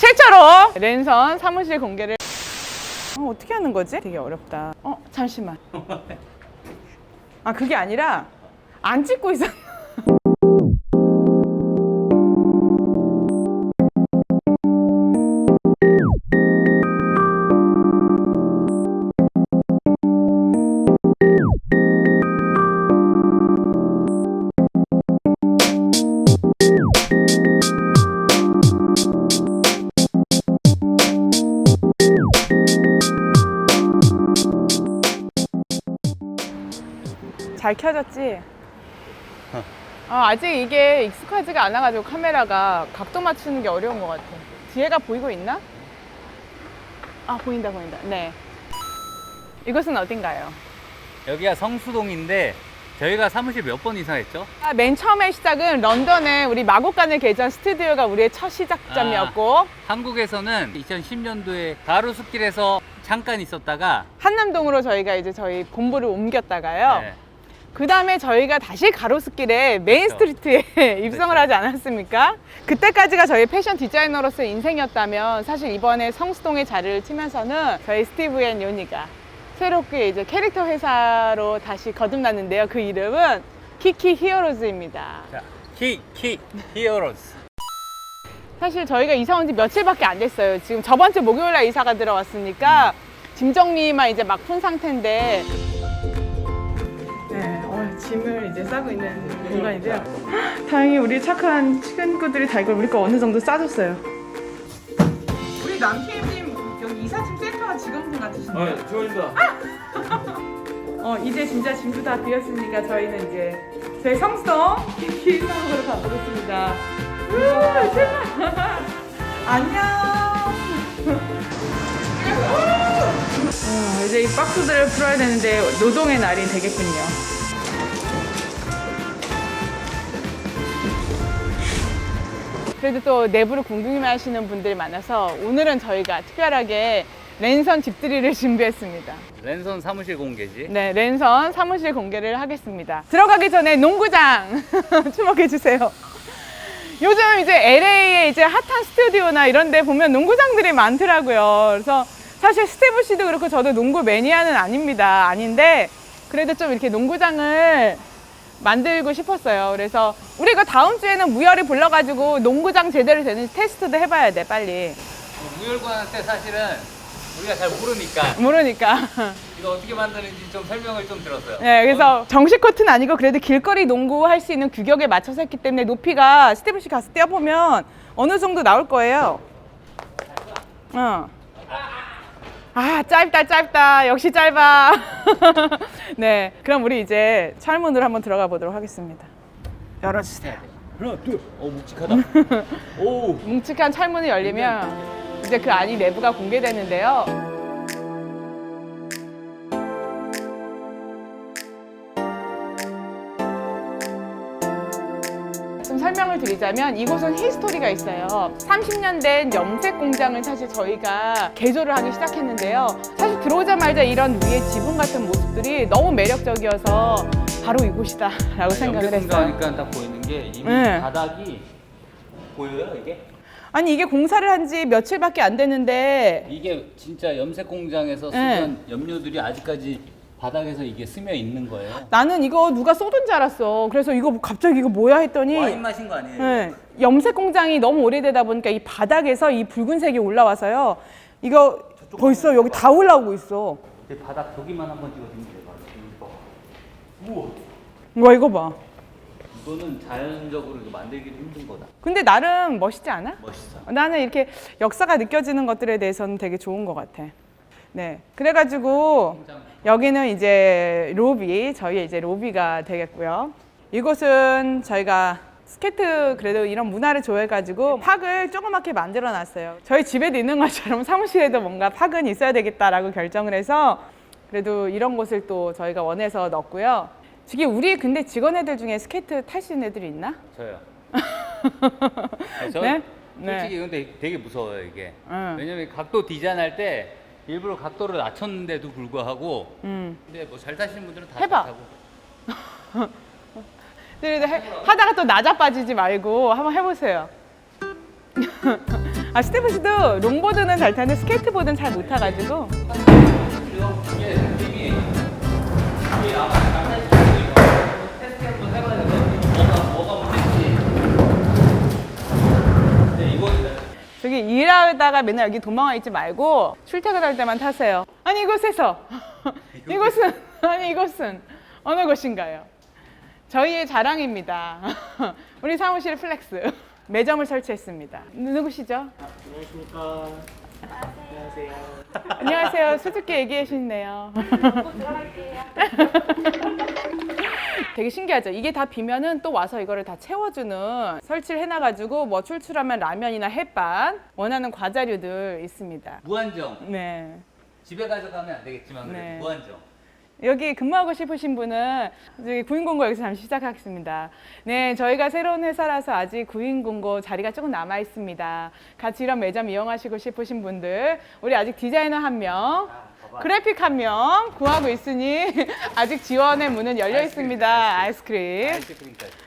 최초로 랜선 사무실 공개를 어, 어떻게 하는 거지? 되게 어렵다. 어, 잠시만. 아, 그게 아니라 안 찍고 있었. 잘 켜졌지? 어, 아직 이게 익숙하지가 않아가지고 카메라가 각도 맞추는 게 어려운 것 같아. 뒤에가 보이고 있나? 아, 보인다, 보인다. 네. 이곳은 어딘가요? 여기가 성수동인데 저희가 사무실 몇 번 이사했죠? 아, 맨 처음에 시작은 런던에 우리 마곡간을 개전 스튜디오가 우리의 첫 시작점이었고 한국에서는 2010년도에 가로수길에서 잠깐 있었다가 한남동으로 저희가 이제 저희 본부를 옮겼다가요. 네, 그 다음에 저희가 다시 가로수길에 메인 그렇죠. 스트리트에 입성을 그렇죠. 하지 않았습니까? 그때까지가 저희 패션 디자이너로서의 인생이었다면 사실 이번에 성수동에 자리를 치면서는 저희 스티브 앤 요니가 새롭게 이제 캐릭터 회사로 다시 거듭났는데요. 그 이름은 키키 히어로즈입니다. 자, 키, 키, 히어로즈. 사실 저희가 이사 온 지 며칠밖에 안 됐어요. 지금 저번 주 목요일 날 이사가 들어왔으니까 짐 정리만 이제 막 푼 상태인데. 짐을 이제 싸고 있는 공간인데요. 다행히 우리 착한 친구들이 다 이걸 우리 거 어느 정도 싸줬어요. 우리 남편님 여기 이사짐 센터가 직원분 같으신데요? 아, 저입니다. 어, 이제 진짜 짐도 다 비었으니까 저희는 이제 저희 성수동 기사으로 가보겠습니다. 우, 제발. 안녕. 어, 이제 이 박스들을 풀어야 되는데 노동의 날이 되겠군요. 그래도 또 내부를 궁금해 하시는 분들이 많아서 오늘은 저희가 특별하게 랜선 집들이를 준비했습니다. 랜선 사무실 공개지. 네, 랜선 사무실 공개를 하겠습니다. 들어가기 전에 농구장 주목해 주세요. 요즘 이제 LA에 이제 핫한 스튜디오나 이런 데 보면 농구장들이 많더라고요. 그래서 사실 스티브 씨도 그렇고 저도 농구 매니아는 아닙니다. 아닌데 그래도 좀 이렇게 농구장을 만들고 싶었어요. 그래서 우리 이거 다음 주에는 무열이 불러가지고 농구장 제대로 되는지 테스트도 해봐야 돼, 빨리. 무열관한테 사실은 우리가 잘 모르니까 모르니까. 이거 어떻게 만드는지 좀 설명을 좀 들었어요. 네, 그래서 정식 코트는 아니고 그래도 길거리 농구 할 수 있는 규격에 맞춰서 했기 때문에 높이가 스티브 씨 가서 뛰어보면 어느 정도 나올 거예요. 어. 아, 짧다, 짧다. 역시 짧아. 네, 그럼 우리 이제 철문으로 한번 들어가 보도록 하겠습니다. 열어주세요. 하나, 둘. 어, 묵직하다. 오. 뭉측한 철문이 열리면 이제 그 안이 내부가 공개되는데요. 좀 설명을 드리자면 이곳은 히스토리가 있어요. 30년 된 염색 공장을 사실 저희가 개조를 하기 시작했는데요. 사실 들어오자마자 이런 위에 지붕 같은 모습들이 너무 매력적이어서 바로 이곳이다라고 생각을 했어요. 연결공사니까 딱 보이는 게 이미 네. 바닥이 보여요, 이게? 아니 이게 공사를 한 지 며칠밖에 안 됐는데 이게 진짜 염색 공장에서 네. 쓰던 염료들이 아직까지 바닥에서 이게 스며 있는 거예요. 나는 이거 누가 쏟은 줄 알았어. 그래서 이거 갑자기 이거 뭐야 했더니 와인 마신 거 아니에요? 네, 염색 공장이 너무 오래되다 보니까 이 바닥에서 이 붉은색이 올라와서요. 이거 벌써 여기 다 올라오고 있어. 이 바닥 저기만 한번 찍어주면 돼요. 우와. 와 이거 봐. 이거는 자연적으로 이거 만들기도 힘든 거다. 근데 나름 멋있지 않아? 멋있어. 나는 이렇게 역사가 느껴지는 것들에 대해서는 되게 좋은 것 같아. 네. 그래가지고 여기는 이제 로비, 저희의 이제 로비가 되겠고요. 이곳은 저희가 스케이트 그래도 이런 문화를 좋아해가지고 팍을 조그맣게 만들어 놨어요. 저희 집에도 있는 것처럼 사무실에도 뭔가 팍은 있어야 되겠다라고 결정을 해서 그래도 이런 곳을 또 저희가 원해서 넣었고요. 저기 우리 근데 직원 애들 중에 스케이트 타시는 애들이 있나? 저요. 저 네? 솔직히 근데 되게 무서워요 이게. 응. 왜냐면 각도 디자인할 때 일부러 각도를 낮췄는데도 불구하고 음. 근데 뭐 잘 타시는 분들은 다 해봐. 잘 타고. 그래도 해- 하다가 또 낮아 빠지지 말고 한번 해보세요. 아 스티브 씨도 롱보드는 잘 타는데 스케이트보드는 잘 못 타가지고 이게 느낌이 이게 아마 장난치고 저기 일하다가 맨날 여기 도망와 있지 말고 출퇴근할 때만 타세요. 아니 이곳에서 이곳은 아니 이곳은 어느 곳인가요? 저희의 자랑입니다. 우리 사무실 플렉스 매점을 설치했습니다. 누구시죠? 안녕하십니까. 안녕하세요. 안녕하세요. 수줍게 얘기하시네요. 되게 신기하죠. 이게 다 비면은 또 와서 이거를 다 채워주는 설치를 해놔가지고 뭐 출출하면 라면이나 햇반 원하는 과자류들 있습니다. 무한정. 네. 집에 가져가면 안 되겠지만 그래도 네. 무한정. 여기 근무하고 싶으신 분은 저기 구인공고 여기서 잠시 시작하겠습니다. 네, 저희가 새로운 회사라서 아직 구인공고 자리가 조금 남아 있습니다. 같이 이런 매점 이용하시고 싶으신 분들, 우리 아직 디자이너 한 명, 그래픽 한 명 구하고 있으니 아직 지원의 문은 열려 있습니다. 아이스크림.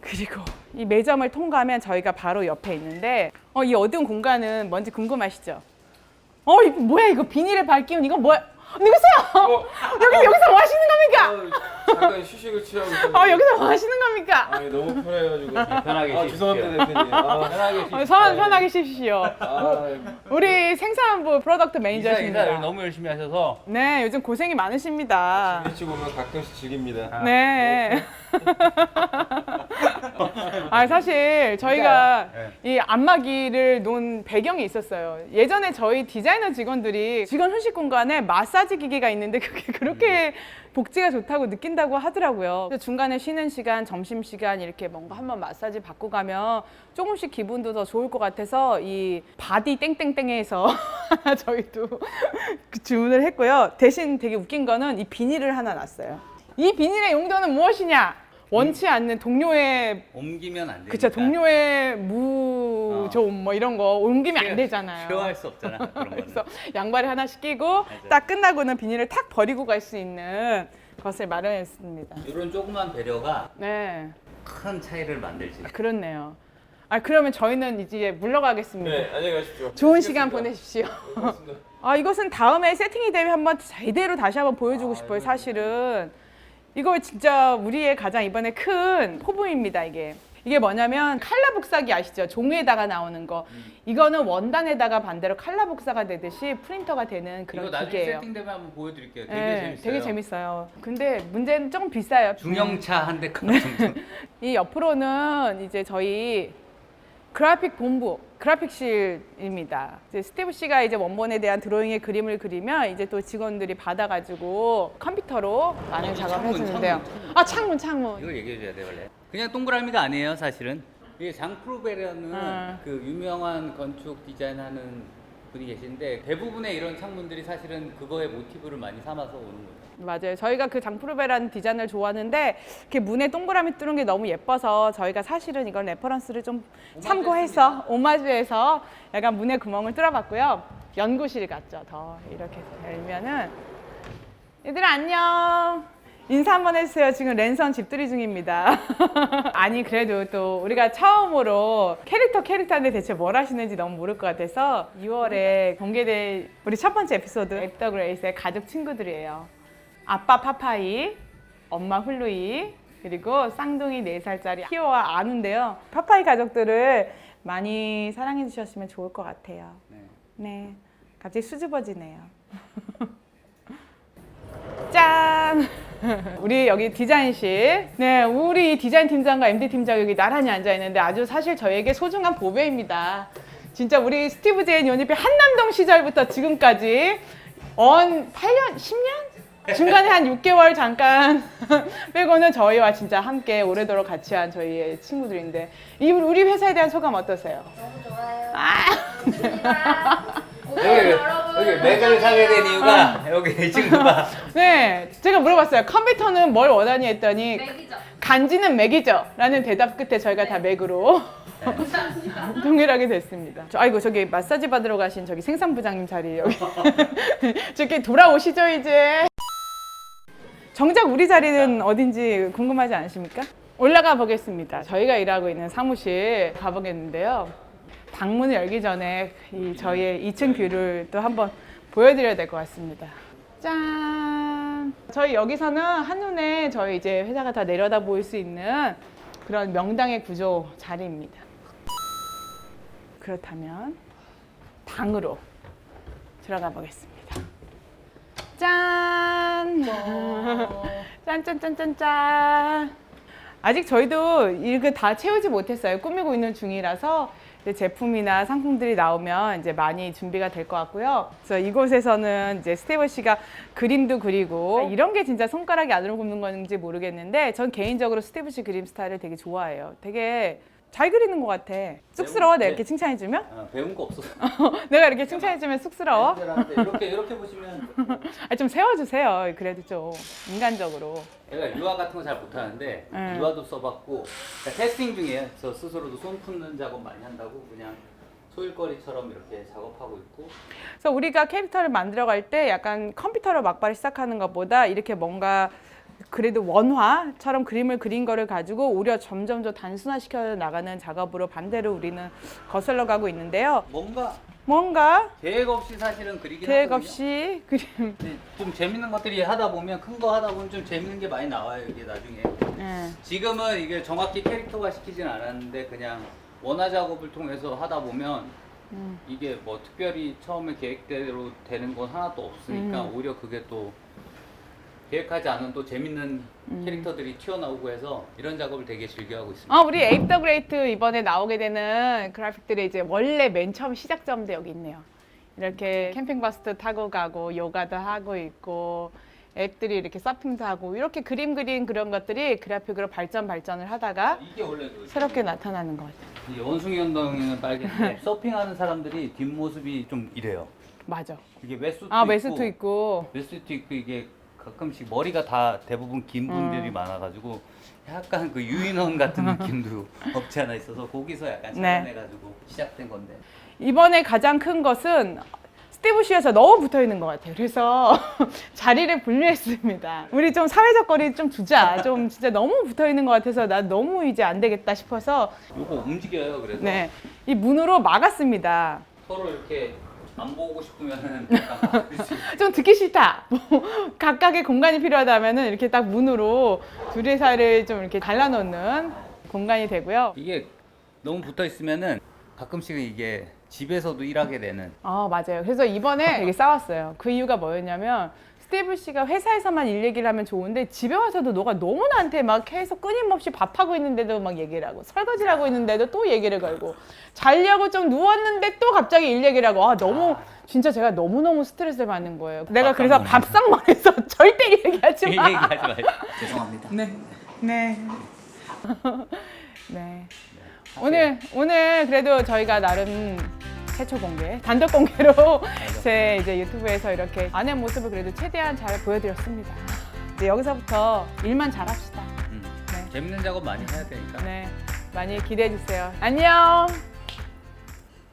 그리고 이 매점을 통과하면 저희가 바로 옆에 있는데, 어, 이 어두운 공간은 뭔지 궁금하시죠? 어, 이거 뭐야 이거 비닐에 밝기운 이거 뭐야? 누구세요? 여기 여기서 뭐 하시는 겁니까? 아, 잠깐 휴식을 취하고 있었는데. 어 여기서 뭐 하시는 겁니까? 아, 너무 편해가지고. 편하게 아, 쉬십시오. 죄송합니다, 대표님. 아, 편하게 어, 쉬십시오. 선 편하게 쉬십시오. 아, 우리 생산부 프로덕트 인사 매니저십니다. 인사 너무 열심히 하셔서 네, 요즘 고생이 많으십니다. 일찍 오면 가끔씩 즐깁니다. 네. 아 사실 저희가 이 안마기를 놓은 배경이 있었어요. 예전에 저희 디자이너 직원들이 직원 휴식 공간에 마사지 기계가 있는데 그게 그렇게 복지가 좋다고 느낀다고 하더라고요. 그래서 중간에 쉬는 시간, 점심 시간 이렇게 뭔가 한번 마사지 받고 가면 조금씩 기분도 더 좋을 것 같아서 이 바디 땡땡땡에서 저희도 그 주문을 했고요. 대신 되게 웃긴 거는 이 비닐을 하나 놨어요. 이 비닐의 용도는 무엇이냐? 원치 않는 동료의 옮기면 안 되니까. 그쵸 동료의 무좀 뭐 이런 거 옮기면 안 되잖아요. 쉐어할 수 없잖아 그런 거는. 그래서 양말을 하나 시키고 딱 끝나고는 비닐을 탁 버리고 갈 수 있는 것을 마련했습니다. 이런 조그만 배려가 네, 큰 차이를 만들지. 아, 그렇네요. 아 그러면 저희는 이제 물러가겠습니다. 네, 안녕히 가십시오. 좋은 시간 보내십시오. 고맙습니다. 아 이것은 다음에 세팅이 되면 한번 제대로 다시 한번 보여주고 아, 싶어요. 사실은 이거 진짜 우리의 가장 이번에 큰 포부입니다. 이게 이게 뭐냐면 칼라 복사기 아시죠? 종이에다가 나오는 거. 이거는 원단에다가 반대로 칼라 복사가 되듯이 프린터가 되는 이거 그런 나중에 기계예요. 세팅되면 한번 보여드릴게요. 되게 네, 재밌어요. 되게 재밌어요. 근데 문제는 조금 비싸요. 중형차 한 대값 네. 정도. 이 옆으로는 이제 저희 그래픽 본부, 그래픽실입니다. 이제 스티브 씨가 이제 원본에 대한 드로잉의 그림을 그리면 이제 또 직원들이 받아가지고 컴퓨터로 많은 작업을 창문, 해주는데요. 창문, 아 창문, 창문. 이걸 얘기해 줘야 돼 원래. 그냥 동그라미가 아니에요 사실은. 이게 장프루베라는 아. 그 유명한 건축 디자인하는 분이 계신데 대부분의 이런 창문들이 사실은 그거의 모티브를 많이 삼아서 오는 거예요. 맞아요. 저희가 그 장프루베라는 디자인을 좋아하는데 이렇게 문에 동그라미 뚫은 게 너무 예뻐서 저희가 사실은 이걸 레퍼런스를 좀 참고해서 오마주해서 약간 문에 구멍을 뚫어봤고요. 연구실 같죠. 더 이렇게 열면은 얘들아 안녕. 인사 한번 해주세요. 지금 랜선 집들이 중입니다. 아니 그래도 또 우리가 처음으로 캐릭터 캐릭터인데 대체 뭘 하시는지 너무 모를 것 같아서 2월에 공개될 우리 첫 번째 에피소드 앱더 그레이스의 가족 친구들이에요. 아빠 파파이, 엄마 훌루이, 그리고 쌍둥이 4살짜리 키오와 아는데요. 파파이 가족들을 많이 사랑해 주셨으면 좋을 것 같아요. 네. 네. 갑자기 수줍어지네요. 짠! 우리 여기 디자인실. 네, 우리 디자인 팀장과 MD 팀장 여기 나란히 앉아 있는데 아주 사실 저에게 소중한 보배입니다. 진짜 우리 스티브 제인 연입회 한남동 시절부터 지금까지 언 8년, 10년? 중간에 한 6개월 잠깐 빼고는 저희와 진짜 함께 오래도록 같이 한 저희의 친구들인데 이 우리 회사에 대한 소감 어떠세요? 너무 좋아요. 아! 여기 여기 맥을 사게 된 이유가 여기 이 친구가 네, 제가 물어봤어요. 컴퓨터는 뭘 원하니 했더니 맥이죠. 간지는 맥이죠. 라는 대답 끝에 저희가 다 맥으로 감사합니다. 동일하게 됐습니다. 저, 아이고 저기 마사지 받으러 가신 저기 생산 부장님 자리 여기 저기 돌아오시죠 이제. 정작 우리 자리는 어딘지 궁금하지 않으십니까? 올라가 보겠습니다. 저희가 일하고 있는 사무실 가보겠는데요. 방문을 열기 전에 이 저희의 2층 뷰를 또 한번 보여드려야 될 것 같습니다. 짠! 저희 여기서는 한눈에 저희 이제 회사가 다 내려다 보일 수 있는 그런 명당의 구조 자리입니다. 그렇다면 방으로 들어가 보겠습니다. 짠! 짠짠짠짠짠! 아직 저희도 이렇게 다 채우지 못했어요. 꾸미고 있는 중이라서 이제 제품이나 상품들이 나오면 이제 많이 준비가 될 것 같고요. 그래서 이곳에서는 이제 스테이블 씨가 그림도 그리고 이런 게 진짜 손가락이 안으로 굽는 건지 모르겠는데 전 개인적으로 스테이블 씨 그림 스타일을 되게 좋아해요. 되게 잘 그리는 것 같아. 쑥스러워? 내가 이렇게 칭찬해주면? 아, 배운 거 없어서. 내가 이렇게 칭찬해주면 쑥스러워? 애들한테 이렇게 이렇게 보시면 아, 좀 세워주세요. 그래도 좀 인간적으로. 제가 유화 같은 거 잘 못하는데 음. 유화도 써봤고 그러니까 테스팅 중에 저 스스로도 손 푸는 작업 많이 한다고 그냥 소일거리처럼 이렇게 작업하고 있고 그래서 우리가 캐릭터를 만들어갈 때 약간 컴퓨터로 막바로 시작하는 것보다 이렇게 뭔가 그래도 원화처럼 그림을 그린 거를 가지고 오히려 점점 더 단순화시켜 나가는 작업으로 반대로 우리는 거슬러 가고 있는데요. 뭔가 뭔가 계획 없이 사실은 그리긴 계획 하거든요. 없이 그림 근데 좀 재밌는 것들이 하다 보면 큰 거 하다 보면 좀 재밌는 게 많이 나와요 이게 나중에 예. 지금은 이게 정확히 캐릭터화 시키진 않았는데 그냥 원화 작업을 통해서 하다 보면 음. 이게 뭐 특별히 처음에 계획대로 되는 건 하나도 없으니까 음. 오히려 그게 또 계획하지 않은 또 재밌는 음. 캐릭터들이 튀어나오고 해서 이런 작업을 되게 즐겨하고 있습니다. 어, 우리 에이프 더 그레이트 이번에 나오게 되는 그래픽들이 이제 원래 맨 처음 시작점도 여기 있네요. 이렇게 캠핑 버스도 타고 가고 요가도 하고 있고 앱들이 이렇게 서핑도 하고 이렇게 그림 그린 그런 것들이 그래픽으로 발전 발전을 하다가 이게 원래 그 새롭게 나타나는 것 같아요. 이 원숭이 운동에는 빨간데 서핑하는 사람들이 뒷모습이 좀 이래요. 맞아. 이게 웨스트 아 있고 웨스트 있고 웨스트 있고 이게 가끔씩 머리가 다 대부분 긴 분들이 음. 많아가지고 약간 그 유인원 같은 느낌도 없지 않아 있어서 거기서 약간 네. 찾아내가지고 시작된 건데 이번에 가장 큰 것은 스티브 씨에서 너무 붙어 있는 것 같아요. 그래서 자리를 분류했습니다. 우리 좀 사회적 거리 좀 두자. 좀 진짜 너무 붙어 있는 것 같아서 나 너무 이제 안 되겠다 싶어서 요거 움직여요 그래서 네, 이 문으로 막았습니다. 서로 이렇게 안 보고 싶으면은 약간 수. 좀 듣기 싫다. 뭐 각각의 공간이 필요하다면은 이렇게 딱 문으로 둘의 사이를 좀 이렇게 갈라놓는 공간이 되고요. 이게 너무 붙어 있으면은 가끔씩은 이게 집에서도 일하게 되는 아 맞아요. 그래서 이번에 되게 싸웠어요. 그 이유가 뭐였냐면 스티브 씨가 회사에서만 일 얘기를 하면 좋은데 집에 와서도 너가 너무 나한테 막 계속 끊임없이 밥하고 있는데도 막 얘기를 하고 설거지를 하고 있는데도 또 얘기를 걸고 자려고 좀 누웠는데 또 갑자기 일 얘기를 하고 아 너무 진짜 제가 너무너무 스트레스를 받는 거예요. 내가 그래서 밥상머리에서 절대 얘기하지 이 마. 얘기하지 말고 죄송합니다. 네. 네. 네. 오늘 오늘 그래도 저희가 나름 최초 공개, 단독 공개로 제 이제 유튜브에서 이렇게 아내 모습을 그래도 최대한 잘 보여드렸습니다. 이제 여기서부터 일만 잘합시다. 음. 네. 재밌는 작업 많이 해야 되니까 네. 많이 기대해 주세요. 안녕.